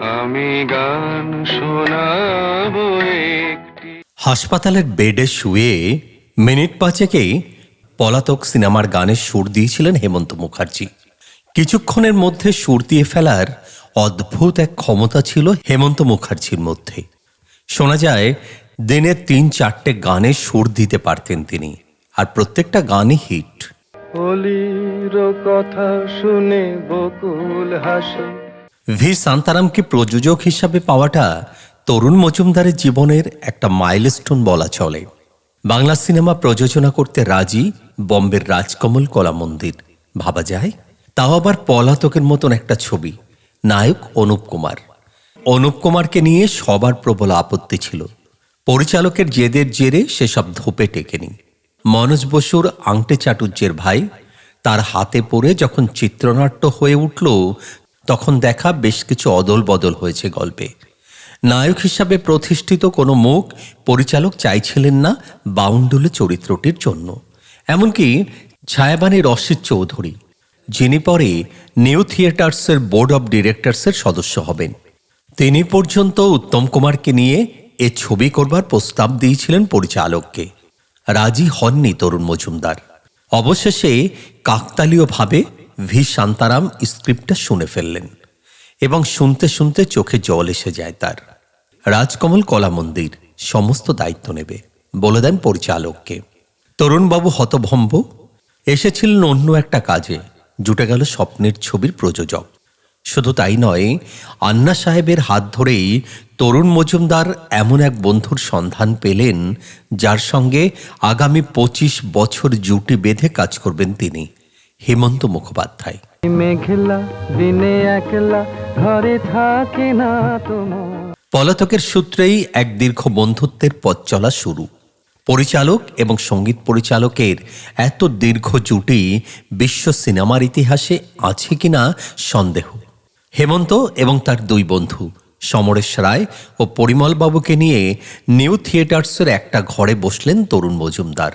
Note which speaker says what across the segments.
Speaker 1: আমি গান শোনাবো
Speaker 2: হাসপাতালের বেডে শুয়ে মিনিট পাঁচেকেই পলাতক সিনেমার গানের সুর দিয়েছিলেন হেমন্ত মুখার্জি। কিছুক্ষণের মধ্যে সুর দিয়ে ফেলার অদ্ভুত এক ক্ষমতা ছিল হেমন্ত মুখার্জির মধ্যে। শোনা যায় দিনে তিন চারটে গানে সুর দিতে পারতেন তিনি আর প্রত্যেকটা গানই হিট।
Speaker 1: অলির কথা শুনে বকুল হাসে।
Speaker 2: ভি শান্তারামকে প্রযোজক হিসাবে পাওয়াটা তরুণ মজুমদারের জীবনের একটা মাইলস্টোন বলা চলে। বাংলা সিনেমা প্রযোজনা করতে রাজি বম্বের রাজকমল কলা মন্দির। ভাবা যায়? তাও আবার পলাতকের মতন একটা ছবি, নায়ক অনুপ কুমার। অনুপ কুমারকে নিয়ে সবার প্রবল আপত্তি ছিল। পরিচালকের জেদের জেরে সেসব ধোপে টেকেনি। মনোজ বসুর আংটে চাটুর্যের ভাই তার হাতে পড়ে যখন চিত্রনাট্য হয়ে উঠল তখন দেখা বেশ কিছু অদল বদল হয়েছে গল্পে। নায়ক হিসাবে প্রতিষ্ঠিত কোনো মুখ পরিচালক চাইছিলেন না বাউন্ডুলে চরিত্রটির জন্য। এমনকি ছায়াবানী রশিদ চৌধুরী, যিনি পরে নিউ থিয়েটার্সের বোর্ড অব ডিরেক্টরসের সদস্য হবেন। তিনি পর্যন্ত উত্তম কুমারকে নিয়ে এ ছবি করবার প্রস্তাব দিয়েছিলেন পরিচালককে। রাজি হননি তরুণ মজুমদার। অবশেষে কাকতালীয়ভাবে ভি শান্তারাম স্ক্রিপ্টটা শুনে ফেললেন এবং শুনতে শুনতে চোখে জল এসে যায় তার। রাজকমল কলা মন্দির সমস্ত দায়িত্ব নেবে, বলে দেন পরিচালককে। তরুণবাবু হতভম্ব এসেছিলেন অন্য একটা কাজে, জুটে গেল স্বপ্নের ছবির প্রযোজক। শুধু তাই নয়, আন্না সাহেবের হাত ধরেই তরুণ মজুমদার এমন এক বন্ধুর সন্ধান পেলেন, যার সঙ্গে আগামী পঁচিশ বছর জুটি বেঁধে কাজ করবেন তিনি। হেমন্ত মুখোপাধ্যায়।
Speaker 1: মেঘলা দিনে একলা ঘরে থাকে না
Speaker 2: পলাতকের সূত্রেই এক দীর্ঘ বন্ধুত্বের পথ চলা শুরু। পরিচালক এবং সংগীত পরিচালকের এত দীর্ঘ জুটি বিশ্ব সিনেমার ইতিহাসে আছে কিনা সন্দেহ। হেমন্ত এবং তার দুই বন্ধু সমরেশ রায় ও পরিমল বাবুকে নিয়ে নিউ থিয়েটার্সের একটা ঘরে বসলেন তরুণ মজুমদার।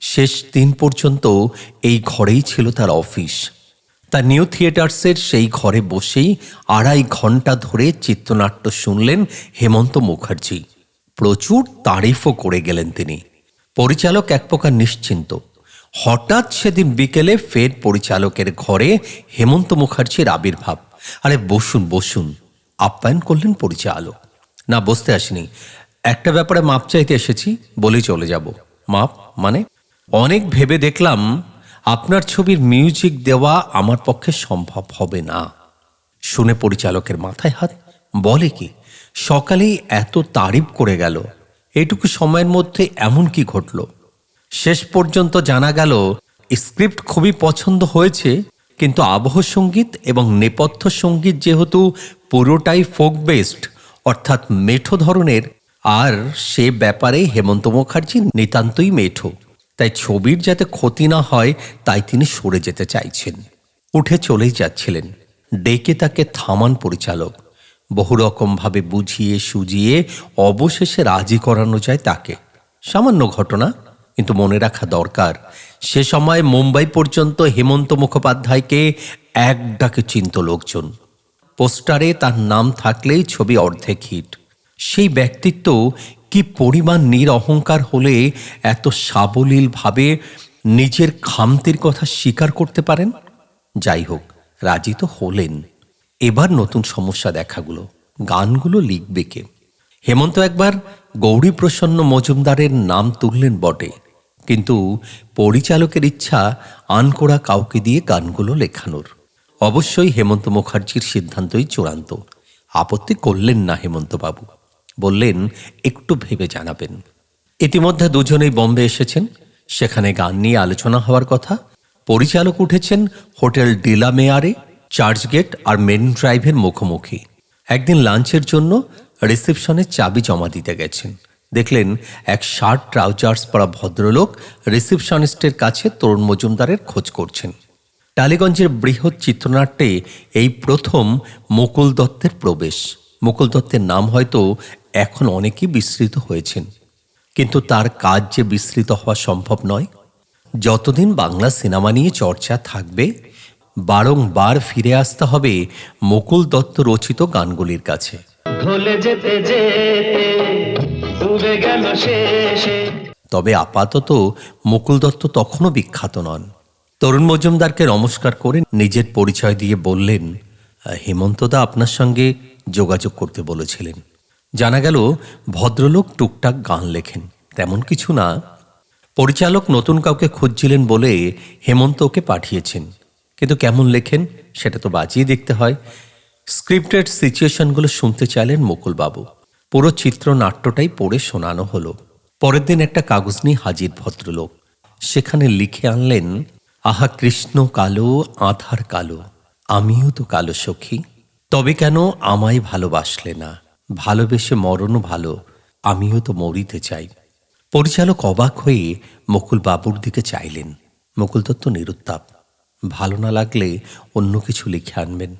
Speaker 2: শেষ দিন পর্যন্ত এই ঘরেই ছিল তার অফিস। তা নিউ থিয়েটার্সের সেই ঘরে বসেই আড়াই ঘণ্টা ধরে চিত্রনাট্য শুনলেন হেমন্ত মুখার্জি। প্রচুর তারিফও করে গেলেন তিনি। পরিচালক এক প্রকার নিশ্চিন্ত। হঠাৎ সেদিন বিকেলে ফের পরিচালকের ঘরে হেমন্ত মুখার্জির আবির্ভাব। আরে বসুন বসুন। আপ্যায়ন করলেন পরিচালক। না, বসতে আসিনি। একটা ব্যাপারে মাপ চাইতে এসেছি, বলেই চলে যাব। মাপ মানে? অনেক ভেবে দেখলাম আপনার ছবির মিউজিক দেওয়া আমার পক্ষে সম্ভব হবে না। শুনে পরিচালকের মাথায় হাত, বলে কি, সকালেই এত তারিফ করে গেল। এটুকু সময়ের মধ্যে এমন কি ঘটল? শেষ পর্যন্ত জানা গেল স্ক্রিপ্ট খুবই পছন্দ হয়েছে, কিন্তু আবহ সংগীত এবং নেপথ্য সংগীত যেহেতু পুরোটাই ফোক বেসড অর্থাৎ মেঠো ধরনের, আর সে ব্যাপারে হেমন্ত মুখার্জি নিতান্তই মেঠো। তাই ছবির যাতে ক্ষতি না হয়, তাই তিনি সরে যেতে চাইছেন। উঠে চলেই যাচ্ছিলেন। ডেকে তাকে থামান পরিচালক। বহু রকমভাবে বুঝিয়ে সুজিয়ে অবশেষে রাজি করানো যায় তাকে। সামান্য ঘটনা, কিন্তু মনে রাখা দরকার। সে সময় মুম্বাই পর্যন্ত হেমন্ত মুখোপাধ্যায়কে এক ডাকে চিন্ত লোকজন। পোস্টারে তার নাম থাকলেই ছবি অর্ধেক হিট। সেই ব্যক্তিত্ব কি পরিমাণ নিরহংকার হলে এত সাবলীলভাবে নিজের খামতির কথা স্বীকার করতে পারেন? যাই হোক, রাজি তো হলেন। এবার নতুন সমস্যা দেখাগুলো গানগুলো লিখবে কে? হেমন্ত একবার গৌরী প্রসন্ন মজুমদারের নাম তুললেন বটে। কিন্তু পরিচালকের ইচ্ছা আনকোড়া কাউকে দিয়ে গানগুলো লেখানোর। অবশ্যই হেমন্ত মুখার্জির সিদ্ধান্তই চূড়ান্ত। আপত্তি করলেন না হেমন্তবাবু। বললেন, একটু ভেবে জানাবেন। ইতিমধ্যে দুজনেই বম্বে এসেছেন। সেখানে গান নিয়ে আলোচনা হওয়ার কথা। পরিচালক উঠেছেন হোটেল ডিলা মেয়ারে, চার্চগেট আর মেন ড্রাইভের মুখোমুখি। একদিন লাঞ্চের জন্য রিসেপশনে চাবি জমা দিতে গেছেন। দেখলেন এক শার্ট, ট্রাউজার্স পরা ভদ্রলোক রিসেপশনিস্টের কাছে তরুণ মজুমদারের খোঁজ করছেন। টালিগঞ্জের বৃহৎ চিত্রনাট্যে এই প্রথম মুকুল দত্তের প্রবেশ। মুকুল দত্তের নাম হয়তো এখন অনেকেই বিস্মৃত হয়েছেন। কিন্তু তার কাজ যে বিস্তৃত হওয়া সম্ভব নয়। যতদিন বাংলা সিনেমা নিয়ে চর্চা থাকবে বারংবার ফিরে আসতে হবে মুকুল দত্ত রচিত গানগুলির কাছে।
Speaker 1: যেতে যেতে গেল শেষে।
Speaker 2: তবে আপাতত মুকুল দত্ত তখনও বিখ্যাত নন। তরুণ মজুমদারকে নমস্কার করে নিজের পরিচয় দিয়ে বললেন হেমন্তদা আপনার সঙ্গে যোগাযোগ করতে বলেছিলেন। জানা গেল ভদ্রলোক টুকটাক গান লেখেন। তেমন কিছু না। পরিচালক নতুন কাউকে খুঁজছিলেন বলে হেমন্ত ওকে পাঠিয়েছেন। কিন্তু কেমন লেখেন সেটা তো বাজিয়ে দেখতে হয়। স্ক্রিপ্টেড সিচুয়েশনগুলো শুনতে চাইলেন মুকুলবাবু। পুরো চিত্রনাট্যটাই পড়ে শোনানো হলো। পরের দিন একটা কাগজ নিয়ে হাজির ভদ্রলোক। সেখানে লিখে আনলেন, আহা কৃষ্ণ কালো, আধার কালো, আমিও তো কালো সখী। তবে কেন আমায় ভালোবাসলে না? ভালোবেসে মরণও ভালো, আমিও তো মরিতে চাই। পরিচালক অবাক হয়ে মকুল বাবুর দিকে চাইলেন। মুকুল দত্ত নিরুত্তাপ। ভালো না লাগলে অন্য কিছু লিখে আনবেন।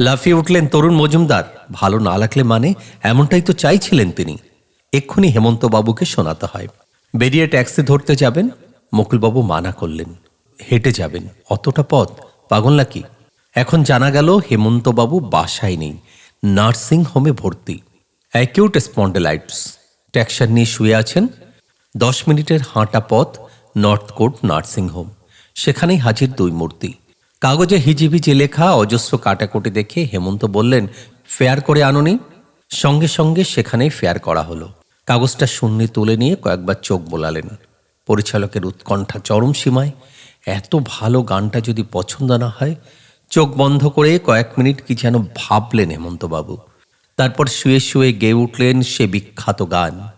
Speaker 2: লাফিয়ে উঠলেন তরুণ মজুমদার। ভালো না লাগলে মানে এমনটাই তো চাইছিলেন তিনি। এক্ষুনি হেমন্তবাবুকে শোনাতে হয়। বেরিয়ে ট্যাক্সি ধরতে যাবেন। মকুলবাবু মানা করলেন। হেঁটে যাবেন। অতটা পথ পাগল নাকি? এখন জানা গেল হেমন্তবাবু বাসায় নেই। নার্সিং হোমে ভর্তি। অ্যাকিউট স্পন্ডেলাইটস। ট্যাক্সার নিয়ে শুয়ে আছেন। দশ মিনিটের হাঁটা পথ, নর্থ কোর্ট নার্সিং হোম। সেখানেই হাজির দুই মূর্তি। কাগজে হিজিবিজি লেখা, অজস্র কাটাকুটি দেখে হেমন্ত বললেন, ফেয়ার করে আনুনি? সঙ্গে সঙ্গে সেখানেই ফেয়ার করা হলো। কাগজটা শূন্যে তুলে নিয়ে কয়েকবার চোখ বোলালেন। পরিচালকের উৎকণ্ঠা চরম সীমায়। এত ভালো গানটা যদি পছন্দ না হয় চোখ বন্ধ করে কয়েক মিনিট কি যেন ভাবলেন হেমন্তবাবু। তারপর শুয়ে শুয়ে গেয়ে উঠলেন সে বিখ্যাত গান।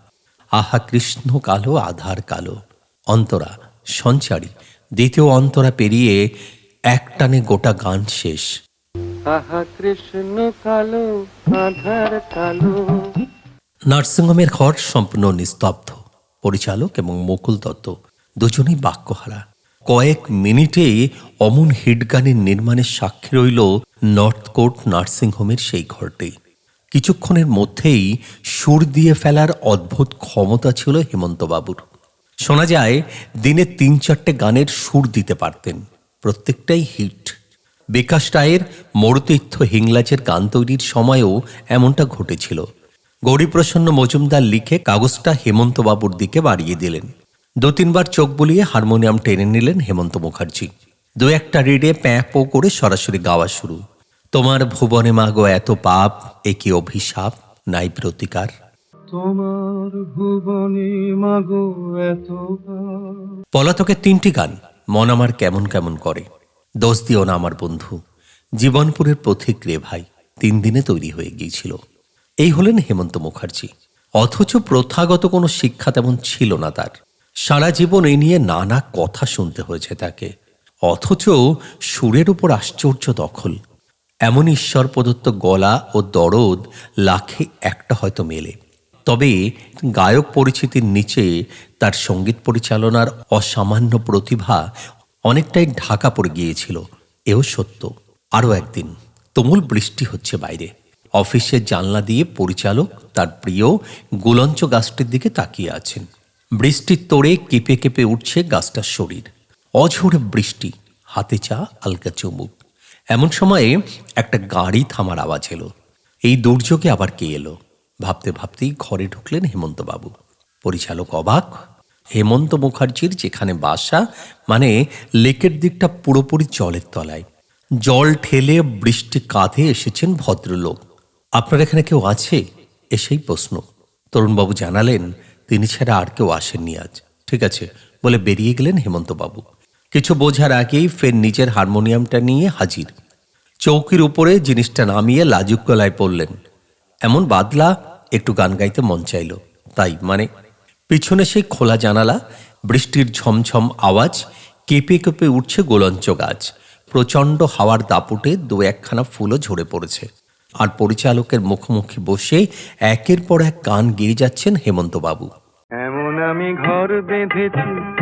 Speaker 2: আহা কৃষ্ণ কালো আধার কালো। অন্তরা সঞ্চারী দ্বিতীয় অন্তরা পেরিয়ে একটানে গোটা গান শেষ।
Speaker 1: আহা কৃষ্ণ কালো আধার কালো।
Speaker 2: নার্সিংহোমের ঘর সম্পূর্ণ নিস্তব্ধ পরিচালক এবং মুকুল দত্ত দুজনেই বাক্যহারা। কয়েক মিনিটে অমন হিটগানের নির্মাণের সাক্ষী রইল নর্থ কোর্ট নার্সিংহোমের সেই ঘরটি। কিছুক্ষণের মধ্যেই সুর দিয়ে ফেলার অদ্ভুত ক্ষমতা ছিল হেমন্তবাবুর। শোনা যায়, দিনে তিন চারটে গানের সুর দিতে পারতেন। প্রত্যেকটাই হিট। বিকাশ রায়ের মরতীর্থ হিংলাজের গান তৈরির সময়ও এমনটা ঘটেছিল। গৌরীপ্রসন্ন মজুমদার লিখে কাগজটা হেমন্তবাবুর দিকে বাড়িয়ে দিলেন। দু তিনবার চোখ বুলিয়ে হারমোনিয়াম টেনে নিলেন হেমন্ত মুখার্জি। দু একটা রিডে প্যাঁপো করে সরাসরি গাওয়া শুরু। তোমার ভুবনে মাগো এত পাপ এ কি অভিশাপ? নাই প্রতিকার।
Speaker 1: তোমার ভুবনে মাগো এত
Speaker 2: পলাতকের তিনটি গান মন আমার কেমন কেমন করে। দোষ দিও না আমার বন্ধু জীবনপুরের পথিক রে ভাই তিন দিনে তৈরি হয়ে গিয়েছিল। এই হলেন হেমন্ত মুখার্জি। অথচ প্রথাগত কোনো শিক্ষা তেমন ছিল না তার। সারা জীবন এই নিয়ে নানা কথা শুনতে হয়েছে তাকে। অথচ সুরের উপর আশ্চর্য দখল। এমন ঈশ্বর প্রদত্ত গলা ও দরদ লাখে একটা হয়তো মেলে। তবে গায়ক পরিচিতির নিচে তার সংগীত পরিচালনার অসামান্য প্রতিভা অনেকটাই ঢাকা পড়ে গিয়েছিল। এও সত্য। আরও একদিন তুমুল বৃষ্টি হচ্ছে বাইরে। অফিসের জানলা দিয়ে পরিচালক তার প্রিয় গুলঞ্চ গাছটির দিকে তাকিয়ে আছেন। বৃষ্টির তোড়ে কেঁপে কেঁপে উঠছে গাছটার শরীর। অঝোরে বৃষ্টি, হাতে চা আলগা চুমুক। এমন সময়ে একটা গাড়ি থামার আওয়াজ এলো। এই দুর্যোগে আবার কে এলো? ভাবতে ভাবতেই ঘরে ঢুকলেন হেমন্তবাবু। পরিচালক অবাক। হেমন্ত মুখার্জির যেখানে বাসা মানে লেকের দিকটা পুরোপুরি জলের তলায়। জল ঠেলে বৃষ্টি কাঁধে এসেছেন ভদ্রলোক। আপনার এখানে কেউ আছে? এসেই প্রশ্ন। তরুণবাবু জানালেন তিনি ছাড়া আর কেউ আসেননি আজ। ঠিক আছে, বলে বেরিয়ে গেলেন হেমন্তবাবু। কিছু বোঝার আগেই ফের নিজের হারমোনিয়ামটা নিয়ে হাজির। চৌকির উপরে জিনিসটা নামিয়ে লাজুক গলায় পড়লেন। এমন বাদলা, একটু গান গাইতে মন চাইল। তাই মানে পিছনে সেই খোলা জানালা, বৃষ্টির ঝমঝম আওয়াজ, কেঁপে কেঁপে উঠছে গোলঞ্চ গাছ। প্রচণ্ড হাওয়ার দাপুটে দু একখানা ফুলও ঝরে পড়েছে। আর পরিচালকের মুখোমুখি বসে একের পর এক গান গেয়ে যাচ্ছেন হেমন্তবাবু।
Speaker 1: আমি ঘর বেঁধেছি।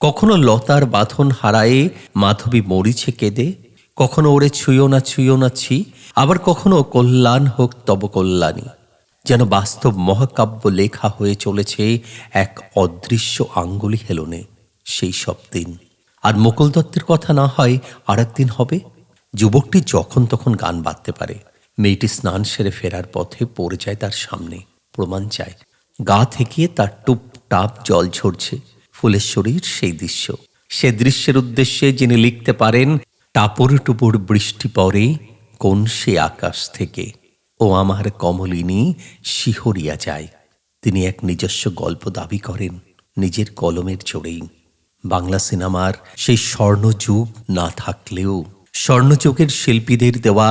Speaker 2: কখনো লতার বাঁধন হারায়ে মাধবী মরিছে কেঁদে? কখনো ওরে ছুঁয়ো না ছুঁয়ো না, ছি। আবার কখনো কল্যাণ হোক তব কল্যাণী। যেন বাস্তব মহাকাব্য লেখা হয়ে চলেছে এক অদৃশ্য আঙ্গুলি হেলনে সেই সব দিন। আর মুকুল দত্তের কথা না হয় আর একদিন হবে? যুবকটি যখন তখন গান বাঁধতে পারে। মেয়েটি স্নান সেরে ফেরার পথে পড়ে যায় তার সামনে। প্রমাণ চায়। গা থেকে তার টুপ টাপ জল ঝরছে। ফুলেশ্বরীর সেই দৃশ্য। সে দৃশ্যের উদ্দেশ্যে যিনি লিখতে পারেন টাপুর টুপুর বৃষ্টি পড়ে কোন সে আকাশ থেকে? ও আমার কমলিনী শিহরিয়া যায়। তিনি এক নিজস্ব গল্প দাবি করেন, নিজের কলমের জোরেই। বাংলা সিনেমার সেই স্বর্ণযুগ না থাকলেও স্বর্ণযুগের শিল্পীদের দেওয়া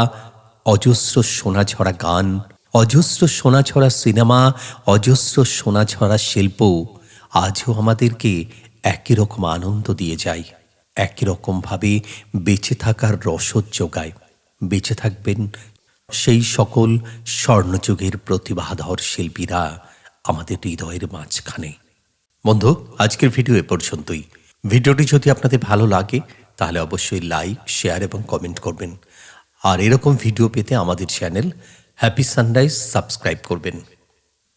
Speaker 2: অজস্র সোনাঝরা গান অজস্র সোনাঝরা সিনেমা, অজস্র সোনাঝরা শিল্প আজও আমাদেরকে একই রকম আনন্দ দিয়ে যায়, একই রকমভাবে বেঁচে থাকার রসদ যোগায়। বেঁচে থাকবেন সেই সকল স্বর্ণযুগের প্রতিভাধর শিল্পীরা আমাদের হৃদয়ের মাঝখানে। বন্ধু, আজকের ভিডিও এ পর্যন্তই। ভিডিওটি যদি আপনাদের ভালো লাগে, তাহলে অবশ্যই লাইক, শেয়ার এবং কমেন্ট করবেন। আর এরকম ভিডিও পেতে আমাদের চ্যানেল হ্যাপি সানরাইজ সাবস্ক্রাইব করবেন।